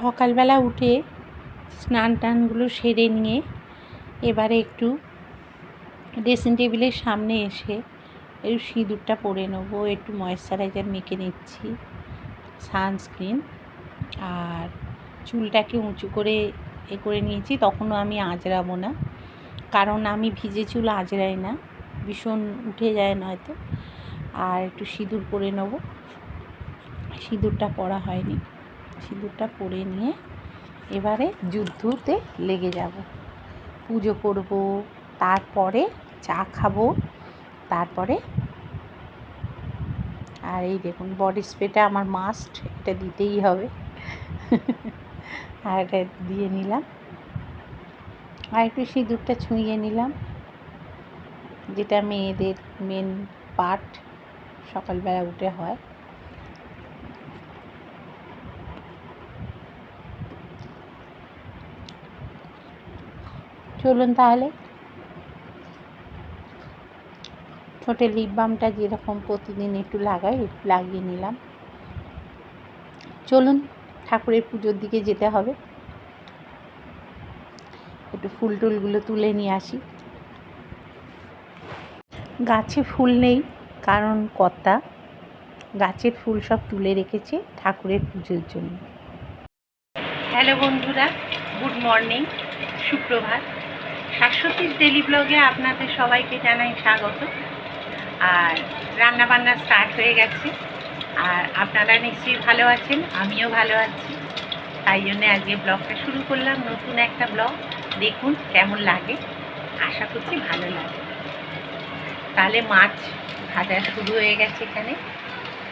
সকালবেলা উঠে স্নান টানগুলো সেরে নিয়ে এবারে একটু ড্রেসিং টেবিলের সামনে এসে একটু সিঁদুরটা পরে নেব, একটু ময়েশ্চারাইজার মেখে নিচ্ছি সানস্ক্রিন আর চুলটাকে উঁচু করে এ করে নিয়েছি, তখনও আমি আঁচড়াবো না। কারণ আমি ভিজে চুল আঁচড়াই না, ভীষণ উঠে যায় নয়তো আর একটু সিঁদুর পরে নেব, সিঁদুরটা পরা হয়নি। সিঁদুরটা পরে নিয়ে এবারে যুদ্ধতে লেগে যাব। পুজো করব, তারপরে চা খাব, তারপরে আর এই দেখুন বডি স্প্রেটা আমার মাস্ট এটা দিতেই হবে। আর এটা দিয়ে নিলাম। আর একটু সিঁদুরটা ছুঁয়ে নিলাম। যেটা মেয়েদের মেন পার্ট সকালবেলা উঠে হয়। চলুন তাহলে। ছোটো লিপ বামটা যেরকম প্রতিদিন একটু লাগাই, একটু লাগিয়ে নিলাম। চলুন, ঠাকুরের পুজোর দিকে যেতে হবে। একটু ফুল টুলগুলো তুলে নিয়ে আসি। গাছে ফুল নেই, কারণ কর্তা গাছের ফুল সব তুলে রেখেছে ঠাকুরের পুজোর জন্য। হ্যালো বন্ধুরা, গুড মর্নিং, সুপ্রভাত। শাশ্বতীর ডেলি ব্লগে আপনাদের সবাইকে জানাই স্বাগত। আর রান্না বান্না স্টার্ট হয়ে গেছে। আর আপনারা নিশ্চয়ই ভালো আছেন, আমিও ভালো আছি। তাই জন্য আজকে ব্লগটা শুরু করলাম, নতুন একটা ব্লগ দেখুন কেমন লাগে। আশা করছি ভালো লাগে। তাহলে মাছ ভাজা শুরু হয়ে গেছে এখানে।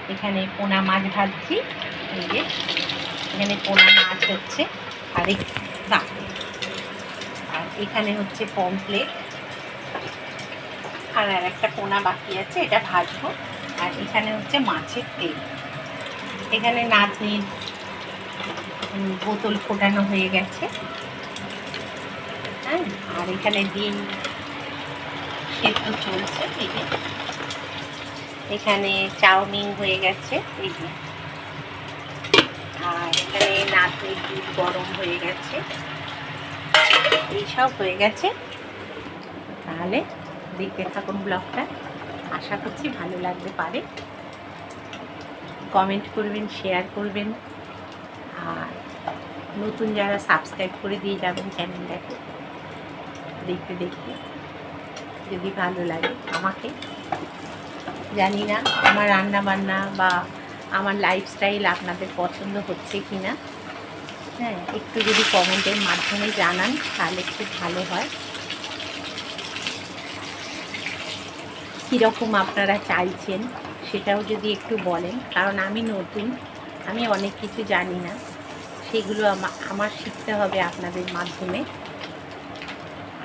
এখানে পোনা মাছ ভাজছি। এই যে, এখানে পোনা মাছ হচ্ছে। আর এই এখানে হচ্ছে পমপ্লেট আর আর একটা পোনা বাকি আছে, এটা ভাজবো। আর এখানে হচ্ছে মাছের তেল। এখানে নাতনির বোতল ফোটানো হয়ে গেছে। হ্যাঁ আর এখানে ডিম সেদ্ধ চলছে, এই এখানে চাউমিন হয়ে গেছে, এই আর এখানে নাতনির দুধ গরম হয়ে গেছে। এইসব হয়ে গেছে। তাহলে দেখতে থাকুন ব্লগটা। আশা করছি ভালো লাগতে পারে। কমেন্ট করবেন, শেয়ার করবেন। আর নতুন যারা সাবস্ক্রাইব করে দিয়ে যাবেন চ্যানেলটাকে, দেখতে দেখতে যদি ভালো লাগে আমাকে জানি না, আমার রান্না বান্না বা আমার লাইফস্টাইল আপনাদের পছন্দ হচ্ছে কি না হ্যাঁ একটু যদি কমেন্টের মাধ্যমে জানান, তাহলে খুব ভালো হয়। কীরকম আপনারা চাইছেন, সেটাও যদি একটু বলেন। কারণ আমি নতুন, আমি অনেক কিছু জানি না। সেগুলো আমা- আমার শিখতে হবে আপনাদের মাধ্যমে।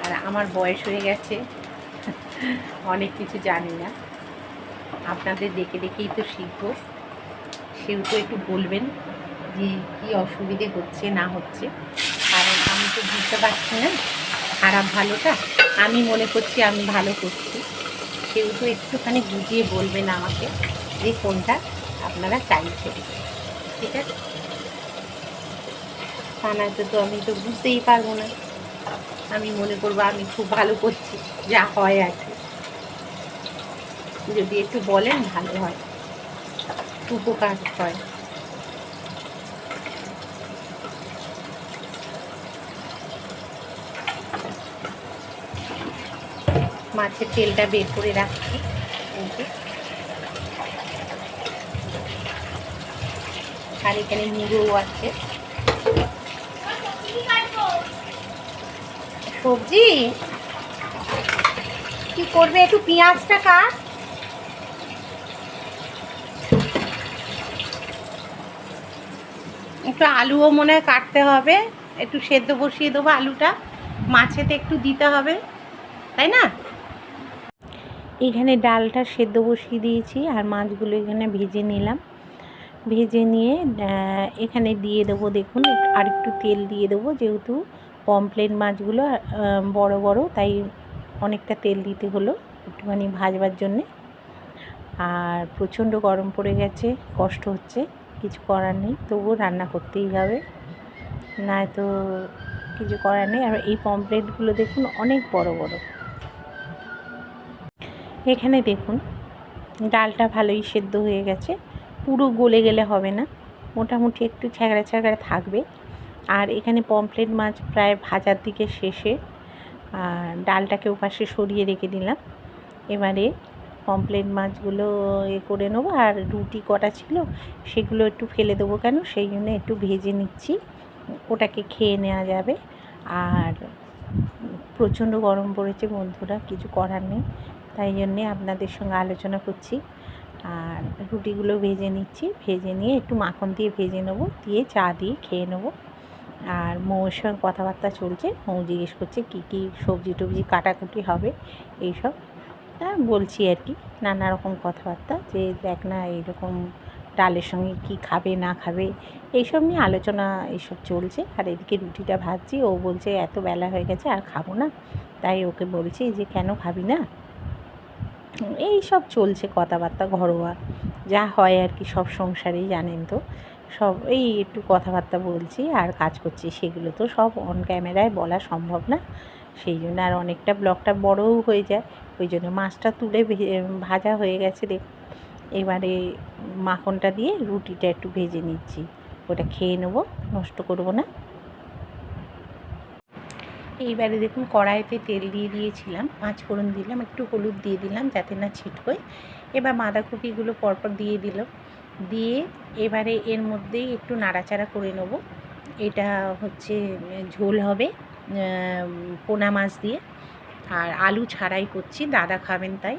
আর আমার বয়স হয়ে গেছে, অনেক কিছু জানি না। আপনাদের দেখে দেখেই তো শিখব। তো একটু বলবেন। যে কী অসুবিধে হচ্ছে, না হচ্ছে। কারণ আমি তো বুঝতে পারছি না, খারাপ ভালোটা। আমি মনে করছি আমি ভালো করছি। সেহেতু একটুখানি বুঝিয়ে বলবেন আমাকে যে কোনটা আপনারা চাইছেন। ঠিক আছে? তা নয়তো তো আমি তো বুঝতেই পারব না। আমি মনে করব আমি খুব ভালো করছি, যা হয় আর কি। যদি একটু বলেন ভালো হয় উপকার হয়। মাছের তেলটা বের করে রাখছি। আর এখানে মুড়োও আছে। সবজি? কি করবে একটু পেঁয়াজটা কাট? একটু আলুও মনে হয় কাটতে হবে। একটু সেদ্ধ বসিয়ে দেবো আলুটা। মাছেতে একটু দিতে হবে। তাই না? এখানে ডালটা সেদ্ধ বসিয়ে দিয়েছি আর মাছগুলো এখানে ভেজে নিলাম। ভেজে নিয়ে এখানে দিয়ে দেবো দেখুন আর একটু তেল দিয়ে দেবো যেহেতু পমপ্লেট মাছগুলো বড় বড়, তাই অনেকটা তেল দিতে হলো একটুখানি ভাজবার জন্যে। আর প্রচণ্ড গরম পড়ে গেছে, কষ্ট হচ্ছে, কিছু করার নেই, তবুও রান্না করতেই হবে। নয়তো কিছু করার নেই। আর এই পমপ্লেটগুলো দেখুন অনেক বড় বড়। এখানে দেখুন, ডালটা ভালোই সেদ্ধ হয়ে গেছে। পুরো গলে গেলে হবে না, মোটামুটি একটু ছ্যাঁকড়া ছ্যাঁকড়া থাকবে। আর এখানে পমপ্লেট মাছ প্রায় ভাজার দিকে শেষে ডালটাকে ওপাশে সরিয়ে রেখে দিলাম। এবারে পমপ্লেট মাছগুলো এ করে নেব, আর রুটি কটা ছিল সেগুলো একটু ফেলে দেবো কেন? সেই জন্য একটু ভেজে নিচ্ছি, ওটাকে খেয়ে নেওয়া যাবে। আর প্রচণ্ড গরম পড়েছে বন্ধুরা, কিছু করার নেই। তাই জন্যে আপনাদের সঙ্গে আলোচনা করছি। আর রুটিগুলো ভেজে নিচ্ছি। ভেজে নিয়ে একটু মাখন দিয়ে ভেজে নেব, দিয়ে চা দিয়ে খেয়ে নেব। আর মৌর সঙ্গে কথাবার্তা চলছে, মৌ জিজ্ঞেস করছে কী কী সবজি টবজি কাটাকুটি হবে, এইসব। তা বলছি আর কি, নানা রকম কথাবার্তা যে দেখ না এইরকম ডালের সঙ্গে কি খাবে, না খাবে, এইসব নিয়ে আলোচনা এইসব চলছে। আর এদিকে রুটিটা ভাজছি, ও বলছে এত বেলা হয়ে গেছে আর খাব না। তাই ওকে বলছি যে কেন খাবি না? এই সব চলছে কথাবার্তা ঘরোয়া। যা হয় আর কি সব সংসারেই জানেন তো। সব এই একটু কথাবার্তা বলছি, আর কাজ করছি সেগুলো তো সব অন ক্যামেরায় বলা সম্ভব না। সেই জন্য আর অনেকটা ব্লকটা বড়ও হয়ে যায়। ওই জন্য মাছটা তুলে ভাজা হয়ে গেছে দেখ এবারে মাখনটা দিয়ে রুটিটা একটু ভেজে নিচ্ছি। ওটা খেয়ে নেব, নষ্ট করব না। এইবারে দেখুন কড়াইতে তেল দিয়ে দিয়েছিলাম, পাঁচ ফোড়ন দিলাম, একটু হলুদ দিয়ে দিলাম যাতে না ছিটকোয়। এবার বাঁধাকপিগুলো পরপর দিয়ে দিলাম। দিয়ে এবারে এর মধ্যেই একটু নাড়াচাড়া করে নেব। এটা হচ্ছে ঝোল হবে পোনা মাছ দিয়ে। আর আলু ছাড়াই করছি, দাদা খাবেন তাই।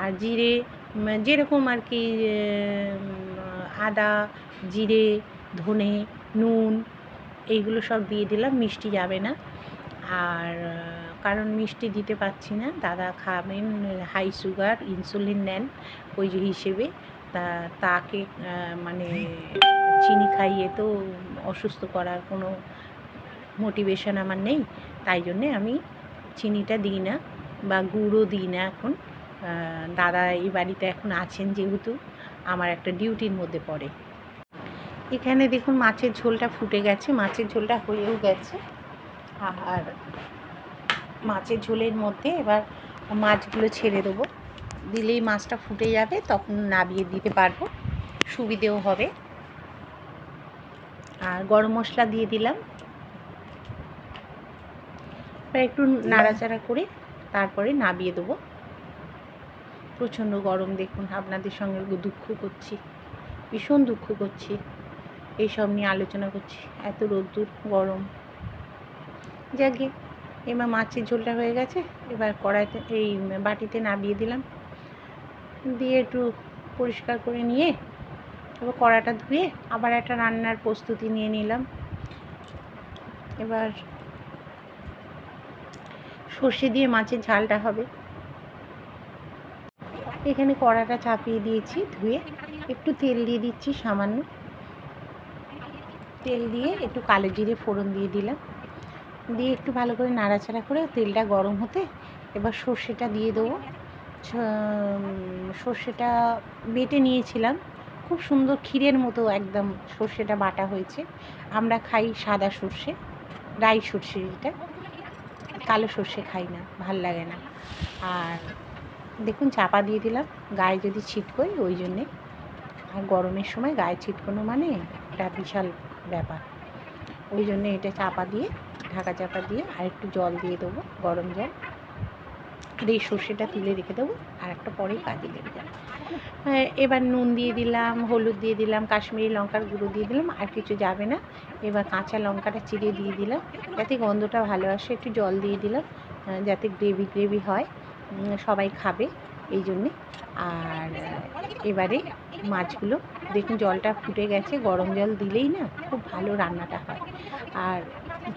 আর জিরে যেরকম আর কি আদা, জিরে, ধনে, নুন, এইগুলো সব দিয়ে দিলাম, মিষ্টি যাবে না। আর কারণ মিষ্টি দিতে পারছি না। দাদা খাবেন হাই সুগার, ইনসুলিন নেন ওই হিসেবে। তা, তাকে মানে চিনি খাইয়ে তো অসুস্থ করার কোনো মোটিভেশন আমার নেই। তাই জন্যে আমি চিনিটা দিই না বা গুঁড়ো দিই না এখন। দাদা এই বাড়িতে এখন আছেন যেহেতু, আমার একটা ডিউটির মধ্যে পড়ে। এখানে দেখুন মাছের ঝোলটা ফুটে গেছে। মাছের ঝোলটা হয়েও গেছে। আর মাছের ঝোলের মধ্যে এবার মাছগুলো ছেড়ে দেবো। দিলেই মাছটা ফুটে যাবে, তখন নাবিয়ে দিতে পারব। সুবিধেও হবে। আর গরম মশলা দিয়ে দিলাম। একটু নাড়াচাড়া করে তারপরে নাবিয়ে দেবো। প্রচণ্ড গরম দেখুন, আপনাদের সঙ্গে দুঃখ করছি, ভীষণ দুঃখ করছি। এইসব নিয়ে আলোচনা করছি। এত রোদ্দুর, গরম। যাকে এবার মাছের ঝোলটা হয়ে গেছে। এবার কড়াইতে এই বাটিতে নাবিয়ে দিলাম। দিয়ে একটু পরিষ্কার করে নিয়ে এবার কড়াটা ধুয়ে আবার একটা রান্নার প্রস্তুতি নিয়ে নিলাম। এবার সর্ষে দিয়ে মাছের ঝালটা হবে। এখানে কড়াটা চাপিয়ে দিয়েছি ধুয়ে। একটু তেল দিয়ে দিচ্ছি সামান্য। তেল দিয়ে একটু কালো জিরে ফোড়ন দিয়ে দিলাম। দিয়ে একটু ভালো করে নাড়াচাড়া করে তেলটা গরম হতে এবার সর্ষেটা দিয়ে দেবো। সর্ষেটা বেটে নিয়েছিলাম। খুব সুন্দর ক্ষীরের মতো একদম সর্ষেটা বাটা হয়েছে। আমরা খাই সাদা সর্ষে, রাই সর্ষে যেটা। কালো সর্ষে খাই না, ভালো লাগে না। আর দেখুন চাপা দিয়ে দিলাম, গায়ে যদি ছিটকোই ওই জন্যে। আর গরমের সময় গায়ে ছিটকোনো মানে একটা বিশাল ব্যাপার। ওই জন্য এটা চাপা দিয়ে ঢাকা চাপা দিয়ে আর একটু জল দিয়ে দেবো, গরম জল। আর এই সর্ষেটা তুলে রেখে দেবো, আর একটা পরেই কাজে লেগে যাবে এবার নুন দিয়ে দিলাম, হলুদ দিয়ে দিলাম, কাশ্মীরি লঙ্কার গুঁড়ো দিয়ে দিলাম, আর কিছু যাবে না। এবার কাঁচা লঙ্কাটা চিড়ে দিয়ে দিলাম, যাতে গন্ধটা ভালো আসে, একটু জল দিয়ে দিলাম যাতে গ্রেভি গ্রেভি হয় সবাই খাবে এই জন্যে। আর এবারে মাছগুলো, দেখুন জলটা ফুটে গেছে, গরম জল দিলেই না খুব ভালো রান্নাটা হয়। আর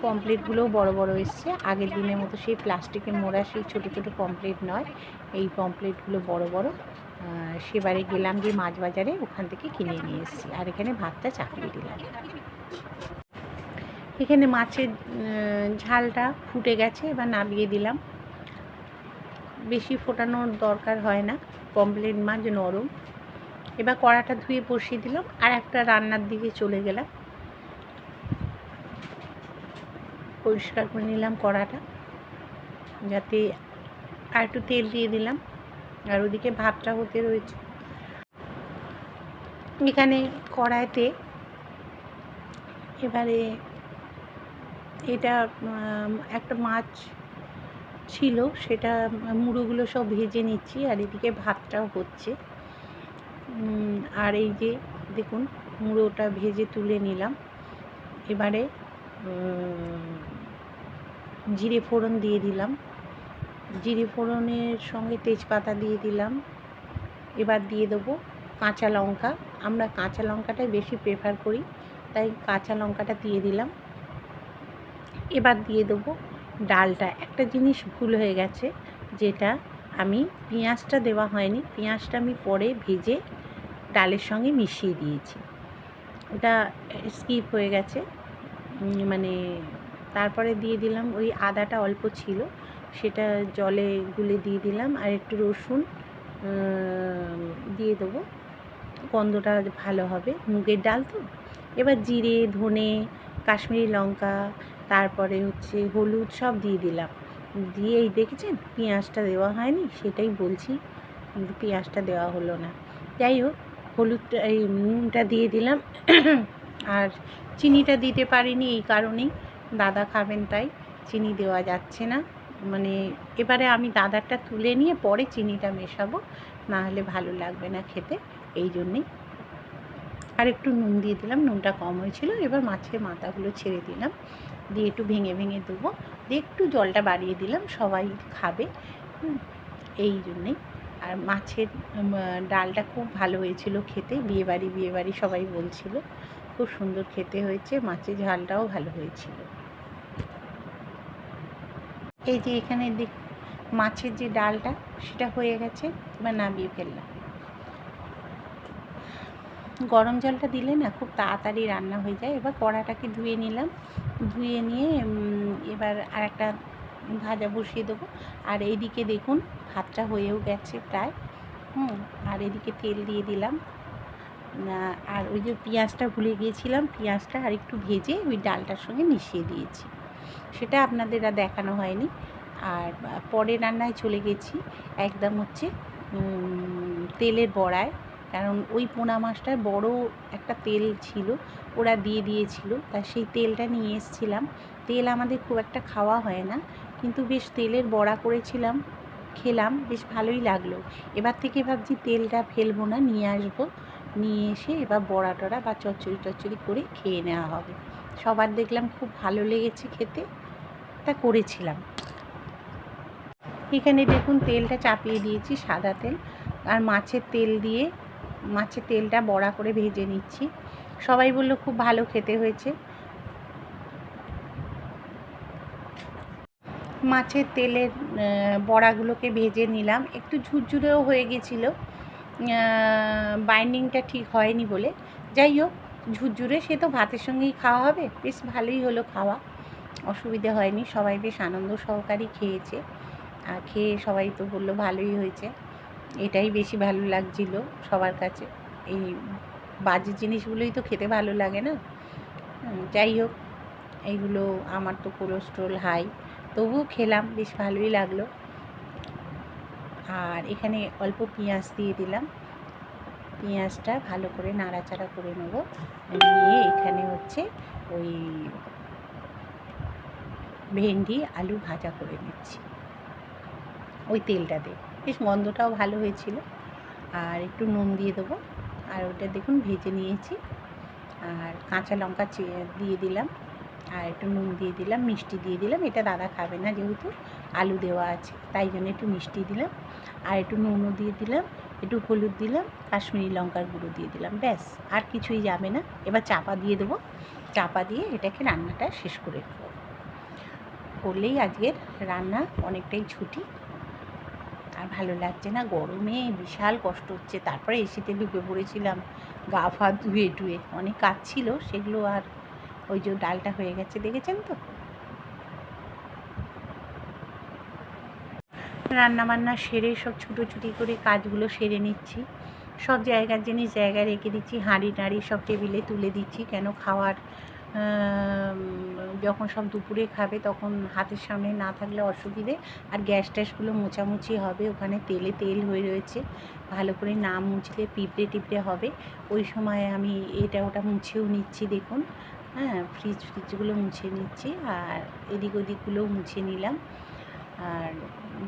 পমপ্লেটগুলোও বড় বড় এসছে। আগের দিনের মতো সেই প্লাস্টিকের মোড়া, সেই ছোটো ছোটো পমপ্লেট নয়। এই পমপ্লেটগুলো বড় বড়। সেবারে গেলাম যে মাছ বাজারে ওখান থেকে কিনে নিয়ে এসেছি। আর এখানে ভাতটা চাপিয়ে দিলাম। এখানে মাছের ঝালটা ফুটে গেছে, এবার নামিয়ে দিলাম। বেশি ফোটানোর দরকার হয় না। পমপ্লেট মাছ নরম। এবার কড়াটা ধুয়ে বসিয়ে দিলাম। আর একটা রান্নার দিকে চলে গেলাম। পরিষ্কার করে নিলাম কড়াটা, যাতে আর একটু তেল দিয়ে দিলাম। আর ওদিকে ভাতটা হতে রয়েছে। এখানে কড়াইতে এবারে এটা একটা মাছ ছিল, সেটা মুড়োগুলো সব ভেজে নিচ্ছি, আর এদিকে ভাতটাও হচ্ছে। আর এই যে দেখুন, মুড়োটা ভেজে তুলে নিলাম। এবারে জিরে ফোড়ন দিয়ে দিলাম। জিরে ফোড়নের সঙ্গে তেজপাতা দিয়ে দিলাম। এবার দিয়ে দেবো কাঁচা লঙ্কা। আমরা কাঁচা লঙ্কাটাই বেশি প্রেফার করি, তাই কাঁচা লঙ্কাটা দিয়ে দিলাম। এবার দিয়ে দেবো ডালটা। একটা জিনিস ভুল হয়ে গেছে, যেটা আমি পেঁয়াজটা দেওয়া হয়নি। পেঁয়াজটা আমি পরে ভেজে ডালের সঙ্গে মিশিয়ে দিয়েছি। ওটা স্কিপ হয়ে গেছে। মানে তারপরে দিয়ে দিলাম ওই আদাটা অল্প ছিল, সেটা জলে গুলে দিয়ে দিলাম আর একটু রসুন দিয়ে দেবো। গন্ধটা ভালো হবে, মুগের ডাল তো। এবার জিরে, ধনে, কাশ্মীরি লঙ্কা, তারপরে হচ্ছে হলুদ সব দিয়ে দিলাম। দিয়ে এই দেখেছেন পেঁয়াজটা দেওয়া হয়নি, সেটাই বলছি, কিন্তু পেঁয়াজটা দেওয়া হলো না। যাই হোক, হলুদটা, এই নুনটা দিয়ে দিলাম। আর চিনিটা দিতে পারিনি এই কারণেই। দাদা খাবেন তাই, চিনি দেওয়া যাচ্ছে না। মানে এবারে আমি দাদারটা তুলে নিয়ে পরে চিনিটা মেশাবো না হলে ভালো লাগবে না খেতে, এই জন্যেই। আর একটু নুন দিয়ে দিলাম, নুনটা কম হয়েছিল, এবার মাছের মাথাগুলো ছেড়ে দিলাম। দিয়ে একটু ভেঙে ভেঙে দেবো, দিয়ে একটু জলটা বাড়িয়ে দিলাম, সবাই খাবে এই জন্যেই। আর মাছের ডালটা খুব ভালো হয়েছিল খেতে, বিয়েবাড়ি বিয়েবাড়ি সবাই বলছিল, খুব সুন্দর খেতে হয়েছে, মাছের ঝালটাও ভালো হয়েছিল। এই যে এখানে দেখ, মাছের যে ডালটা, সেটা হয়ে গেছে, এবার নামিয়ে ফেললাম। গরম জলটা দিলে না খুব তাড়াতাড়ি রান্না হয়ে যায়। এবার কড়াটাকে ধুয়ে নিলাম। ধুয়ে নিয়ে এবার আর একটা ভাজা বসিয়ে দেবো। আর এইদিকে দেখুন, ভাতটা হয়েও গেছে প্রায়। হুম, আর এদিকে তেল দিয়ে দিলাম। আর ওই যে পেঁয়াজটা ভুলে গিয়েছিলাম, পেঁয়াজটা আর একটু ভেজে ওই ডালটার সঙ্গে মিশিয়ে দিয়েছি। সেটা আপনাদের আর দেখানো হয়নি। আর পরে রান্নায় চলে গেছি একদম হচ্ছে তেলের বড়ায়। কারণ ওই পোনা মাছটায় বড় একটা তেল ছিল, ওরা দিয়ে দিয়েছিল। তা সেই তেলটা নিয়ে এসেছিলাম। তেল আমাদের খুব একটা খাওয়া হয় না। কিন্তু বেশ তেলের বড়া করেছিলাম, খেলাম, বেশ ভালোই লাগল। এবার থেকে ভাবছি তেলটা ফেলব না, নিয়ে আসব। নিয়ে এসে এবার বড়া টড়া বা চচ্চড়ি টচ্চড়ি করে খেয়ে নেওয়া হবে। সবার দেখলাম খুব ভালো লেগেছে খেতে, তা করেছিলাম। এখানে দেখুন তেলটা চাপিয়ে দিয়েছি, সাদা তেল, আর মাছের তেল দিয়ে, মাছের তেলটা বড়া করে ভেজে নিচ্ছি। সবাই বলল খুব ভালো খেতে হয়েছে। মাছের তেলের বড়াগুলোকে ভেজে নিলাম। একটু ঝুরঝুরেও হয়ে গেছিল। বাইন্ডিংটা ঠিক হয়নি বলে। যাই হোক ঝুরঝুরে, সে তো ভাতের সঙ্গেই খাওয়া হবে। বেশ ভালোই হলো খাওয়া। অসুবিধে হয়নি, সবাই বেশ আনন্দ সহকারেই খেয়েছে। আর খেয়ে সবাই তো বলল ভালোই হয়েছে। এটাই বেশি ভালো লাগছিল সবার কাছে। এই বাজে জিনিসগুলোই তো খেতে ভালো লাগে না। যাই হোক এইগুলো আমার তো কোলেস্ট্রল হাই তবুও খেলাম, বেশ ভালোই লাগল। আর এখানে অল্প পেঁয়াজ দিয়ে দিলাম। পেঁয়াজটা ভালো করে নাড়াচাড়া করে নেব। নিয়ে এখানে হচ্ছে ওই ভেন্ডি, আলু ভাজা করে নিচ্ছি। ওই তেলটাতে বেশ গন্ধটাও ভালো হয়েছিল। আর একটু নুন দিয়ে দেবো। আর ওটা দেখুন ভেজে নিয়েছি। আর কাঁচা লঙ্কা দিয়ে দিলাম। আর একটু নুন দিয়ে দিলাম, মিষ্টি দিয়ে দিলাম। এটা দাদা খাবে না যেহেতু। আলু দেওয়া আছে, তাই জন্য একটু মিষ্টি দিলাম। আর একটু নুনও দিয়ে দিলাম। একটু হলুদ দিলাম, কাশ্মীরি লঙ্কার গুঁড়ো দিয়ে দিলাম, ব্যাস, আর কিছুই যাবে না। এবার চাপা দিয়ে দেবো। চাপা দিয়ে এটাকে রান্নাটা শেষ করে করলেই আজকের রান্না অনেকটাই ছুটি আর ভালো লাগছে না, গরমে বিশাল কষ্ট হচ্ছে। তারপরে এসিতে ঢুকে পড়েছিলাম, গা ফা ধুয়ে টুয়ে। অনেক কাজ ছিল, সেগুলো আর ওই যে ডালটা হয়ে গেছে, দেখেছেন তো? রান্না বান্না সেরে সব ছুটোছুটি করে কাজগুলো সেরে নিচ্ছি। সব জায়গার জিনিস জায়গায় রেখে দিচ্ছি, হাঁড়ি টাঁড়ি সব টেবিলে তুলে দিচ্ছি। কেন খাওয়ার যখন সব দুপুরে খাবে তখন হাতের সামনে না থাকলে অসুবিধে। আর গ্যাস ট্যাসগুলো মোছামুছি হবে, ওখানে তেলে তেল হয়ে রয়েছে। ভালো করে না মুছলে পিঁপড়ে টিপড়ে হবে। ওই সময় আমি এটা ওটা মুছেও নিচ্ছি, দেখুন। হ্যাঁ ফ্রিজ, ফ্রিজগুলো মুছে নিচ্ছি আর এদিক ওদিকগুলোও মুছে নিলাম। আর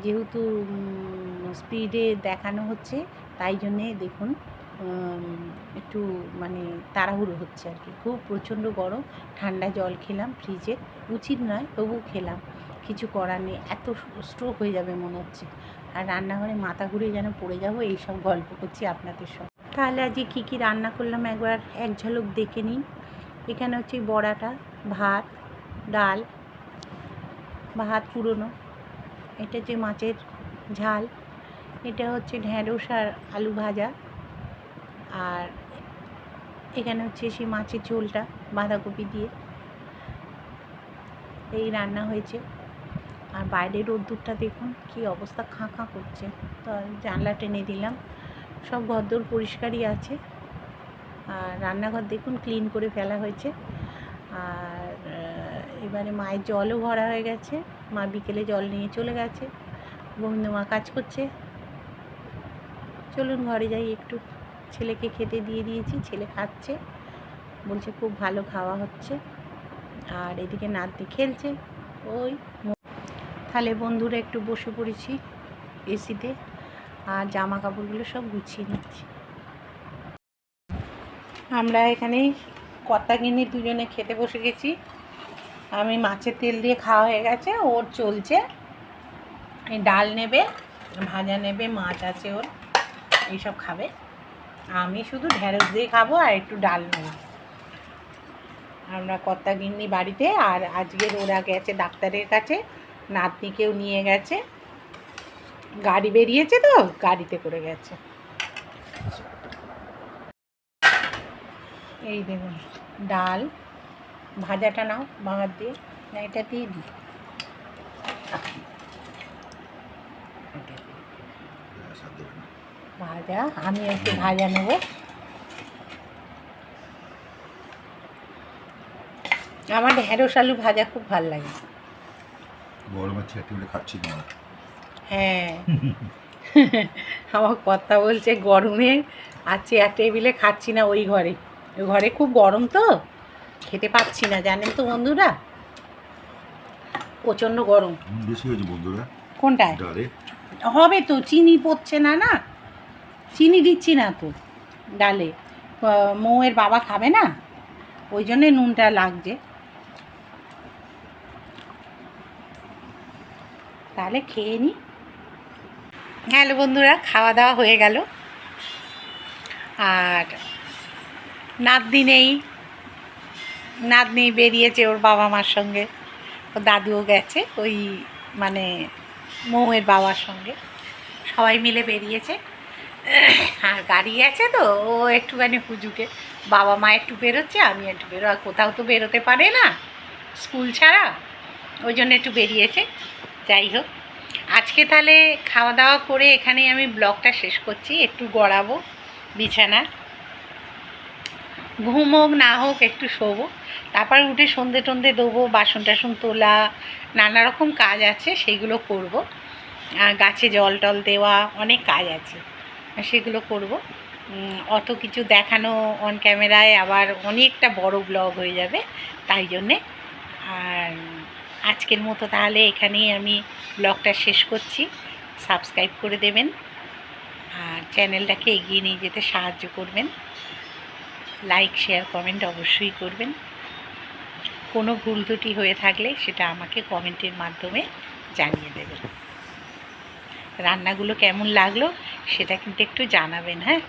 যেহেতু স্পিডে দেখানো হচ্ছে, তাই জন্যে দেখুন একটু মানে তাড়াহুড়ো হচ্ছে আর কি। খুব প্রচণ্ড গরম, ঠান্ডা জল খেলাম ফ্রিজে উচিত নয় তবু খেলাম। কিছু করার নেই, এত স্ট্রোক হয়ে যাবে মনে হচ্ছে। আর রান্নাঘরে মাথা ঘুরে যেন পড়ে যাব এইসব গল্প করছি আপনাদের সব তাহলে আজকে কী কী রান্না করলাম একবার, এক ঝলক দেখে নিন। এখানে হচ্ছে বড়াটা, ভাত, ডাল, ভাত পুরনো। এটা যে মাছের ঝাল, এটা হচ্ছে ঢ্যাঁড়স আর আলু ভাজা। আর এখানে হচ্ছে সেই মাছের ঝোলটা, বাঁধাকপি দিয়ে। এই রান্না হয়েছে। আর বাইরের রোদ্দুরটা দেখুন, কি অবস্থা খাঁ খাঁ করছে। তো জানলা টেনে দিলাম। সব ঘরদোর পরিষ্কারই আছে। আর রান্নাঘর দেখুন, ক্লিন করে ফেলা হয়েছে। আর এবারে মায়ের জলও ভরা হয়ে গেছে। মা বিকেলে জল নিয়ে চলে গেছে। গোবিন্দ মা কাজ করছে। চলুন ঘরে যাই একটু। ছেলেকে খেতে দিয়ে দিয়েছি, ছেলে খাচ্ছে। বলছে খুব ভালো খাওয়া হচ্ছে। আর এদিকে নাতনি খেলছে। ওই তাহলে বন্ধুরা একটু বসে পড়েছি এসিতে। আর জামা কাপড়গুলো সব গুছিয়ে নিচ্ছি। আমরা এখানে কর্তা কিনে দুজনে খেতে বসে গেছি। আমি মাছের তেল দিয়ে খাওয়া হয়ে গেছে, ওর চলছে। ডাল নেবে, ভাজা নেবে, মাছ আছে ওর, এইসব খাবে। আমি শুধু ঢেঁড়স দিয়ে খাব আর একটু ডাল নেব। আমরা কর্তা গিন্নি বাড়িতে, আর আজকের ওরা গেছে ডাক্তারের কাছে, নাতনিকেও নিয়ে গেছে। গাড়ি বেরিয়েছে তো, গাড়িতে করে গেছে। এই দেখুন, ডাল ভাজাটা নাও বাঙার দিয়ে। না এটা দিয়ে দিই ভাজা আমি একটু ভাজা নেব। আমার ঢেঁড়স আলু ভাজা খুব ভালো লাগে। গরমে ছেটে উঠে খাচ্ছি না হ্যাঁ। আমার কথা বলছে গরমে আর চেয়ার টেবিলে খাচ্ছি না ওই ঘরে। ওই ঘরে খুব গরম তো। খেতে পাচ্ছি না জানেন তো বন্ধুরা? প্রচণ্ড গরম। বেশি হয়েছে বন্ধুরা। কোনটায়? হবে তো চিনি পড়ছে না না? চিনি দিচ্ছি না তো ডালে। মৌয়ের বাবা খাবে না? ওই জন্যে নুনটা লাগছে। তাহলে খেয়ে নি। হ্যালো বন্ধুরা খাওয়া দাওয়া হয়ে গেল। আর নাতনি নেই। নাতনি বেরিয়েছে ওর বাবা মার সঙ্গে। ওর দাদুও গেছে ওই মানে মৌয়ের বাবার সঙ্গে। সবাই মিলে বেরিয়েছে। আর গাড়ি আছে তো, ও একটুখানি হুজুকে, বাবা মা একটু বেরোচ্ছে, আমি একটু বেরো আর কোথাও তো বেরোতে পারে না, স্কুল ছাড়া। ওই জন্য একটু বেরিয়েছে। যাই হোক, আজকে তাহলে খাওয়া দাওয়া করে এখানেই আমি ব্লগটা শেষ করছি, একটু গড়াবো বিছানা ঘুম হোক না হোক একটু শোবো। তারপর উঠে সন্ধে টন্ধে দেবো বাসন টাসন তোলা, নানা রকম কাজ আছে, সেইগুলো করব। গাছে জল টল দেওয়া অনেক কাজ আছে, সেগুলো করব। অত কিছু দেখানো অন ক্যামেরায় আবার অনেকটা বড় ব্লগ হয়ে যাবে, তাই জন্যে। আর আজকের মতো তাহলে এখানেই আমি ব্লগটা শেষ করছি। সাবস্ক্রাইব করে দেবেন, আর চ্যানেলটাকে এগিয়ে নিয়ে যেতে সাহায্য করবেন। লাইক, শেয়ার, কমেন্ট অবশ্যই করবেন। কোনো ভুল ত্রুটি হয়ে থাকলে সেটা আমাকে কমেন্টের মাধ্যমে জানিয়ে দেবেন। রান্নাগুলো কেমন লাগল সেটা কিন্তু একটু জানাবেন হ্যাঁ?